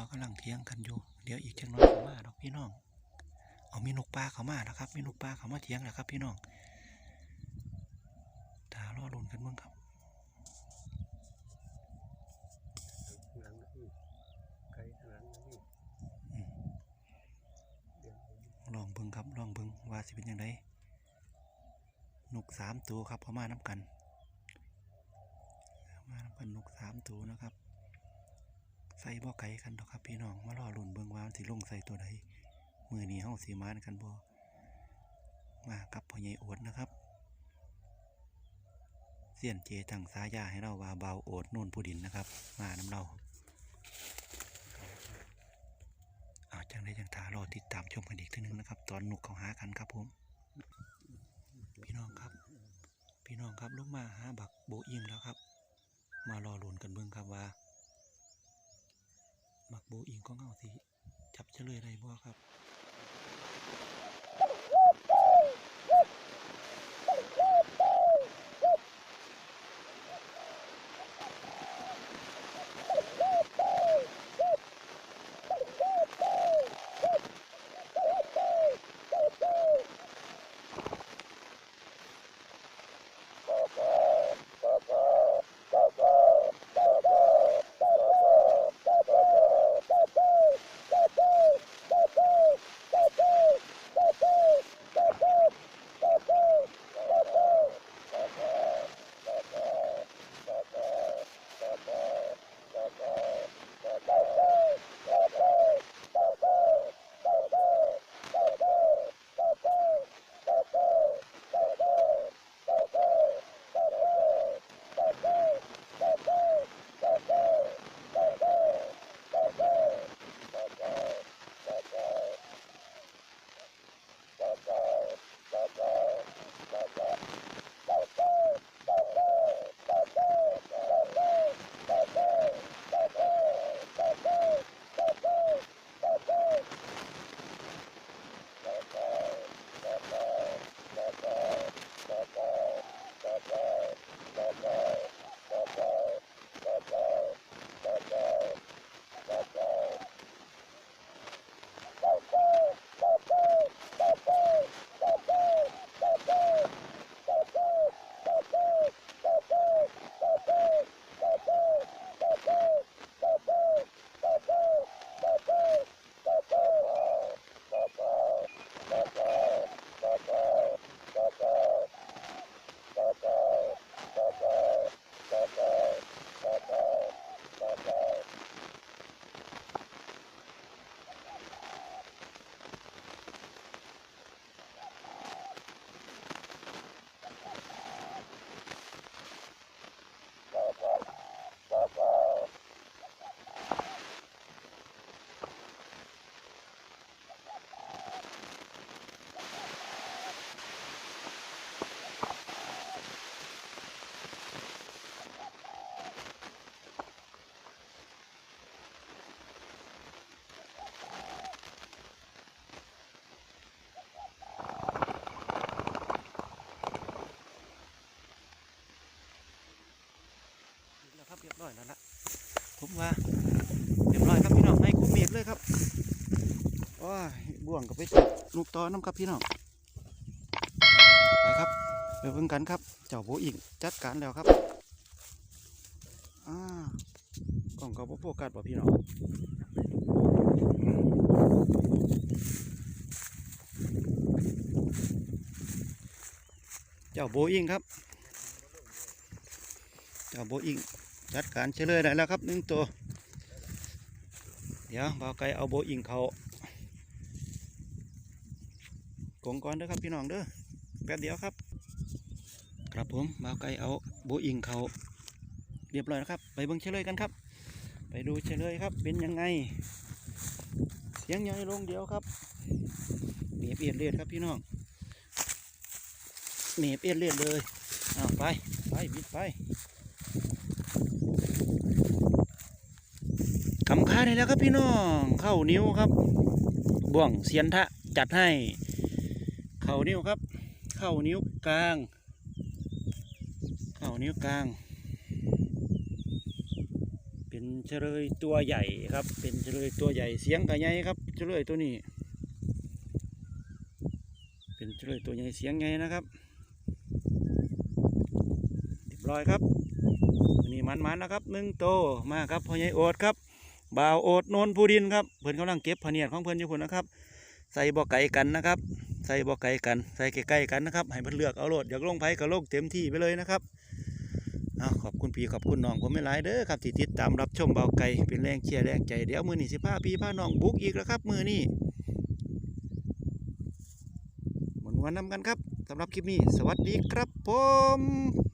นกตอกำลังเถียงกันอยู่ เดี๋ยวอีกจังน้อยเขามาดอกพี่น้อง เอามีนกปลาเขามาแล้วครับ มีนกปลาเขามาเถียงแล้วครับ พี่น้องตารอลุ้นกันเบ้างครับหลังนี่ไกลหลังนี่อืมเดี๋ยวผมลองเบิ่งครับลองเบิ่งว่าสิเป็นยังไงนกสามตัวครับเขามาน้ำกัน มาน้ำกันนกสามตัวนะครับ ใส่บ่อไก่กันดอกครับพี่น้องมารอลุ่นเบิ่งว่าสิลงใส่ตัวใดมือนี้เฮาสีมานกันบ่มากับพ่อใหญ่โอดนะครับเสียนเจตังสายาให้เราว่าเบาโอดโน่นผู้ดินนะครับ มาน้ำเราเอาจังได้จังทารอติดตามชมกันอีกทีหนึงนะครับ ตอนหนุกเขาหากันครับผมพี่น้องครับ พี่น้องครับลงมาหาบักโบอิงแล้วครับ มารอลุ้นกันเบิ่งครับว่า โบอิงของเงาสิจับเฉลยได้บ่ครับแล้วครับ ร้อยแล้วละผมว่าเรียบร้อยครับพี่น้องให้คุมเมียดเลยครับว้ายบ่วงกับไปจับลูกตอน้ำครับพี่น้องไปครับไปเบิ่งกันครับ เจ้าโบอิงจัดการแล้วครับอ่ากล่องเขาบ่โฟกัสป่พี่น้องเจ้าโบอิงครับ เจ้าโบอิง จัดการเฉลยได้แล้วครับหนึ่งตัว เดี๋ยวบ่าวไก่เอาโบอิงเขากงก่อนเด้อครับพี่น้องเด้อแป๊บเดียวครับ ครับผมบ่าวไก่เอาโบอิงเขาเรียบร้อยแล้วครับ ไปเบิ่งเฉลยกันครับ ไปดูเฉลยครับ เป็นยังไง เสียงใหญ่ลงเดียวครับเมียเปียนเลียดครับพี่น้องเมียเปียนเลียดเลยเอาไป ไปบิดไป กำค่าได้แล้วครับพี่น้องเข้านิ้วครับ บ่วงเสียนทะจัดให้ เข้านิ้วครับ เข้านิ้วกลาง เข้านิ้วกลาง เป็นเฉลยตัวใหญ่ครับ เป็นเฉลยตัวใหญ่เสียงกระใหญ่ครับเฉลยตัวนี้ เป็นเฉลยตัวใหญ่เสียงใหญ่นะครับเรียบร้อยครับนนี้มันๆนะครับหนึ่งโตมาครับพ่อใหญ่โอดครับ บ่าวโอดโนนผู้ดินครับเพิ่อนกำลังเก็บพะเนียดของเพิ่อนอยู่พุ่นนะครับ ใส่บ่อไก่กันนะครับ ใส่บ่อไก่กัน ใส่ใกล้ๆกันนะครับ ให้เพิ่นเลือกเอาโลดอยากลงไผก็ลงเต็มที่ไปเลยนะครับอาขอบคุณพี่ขอบคุณน้องผมไม่หลายเด้อครับที่ติดตามรับชมเบาไก่เป็นแรงเชียร์แรงใจเดี๋ยวมือนี่สิพาพี่พาน้องบุกอีกแล้วครับ มือนี่หมดวันนำกันครับสำหรับคลิปนี้ สวัสดีครับผม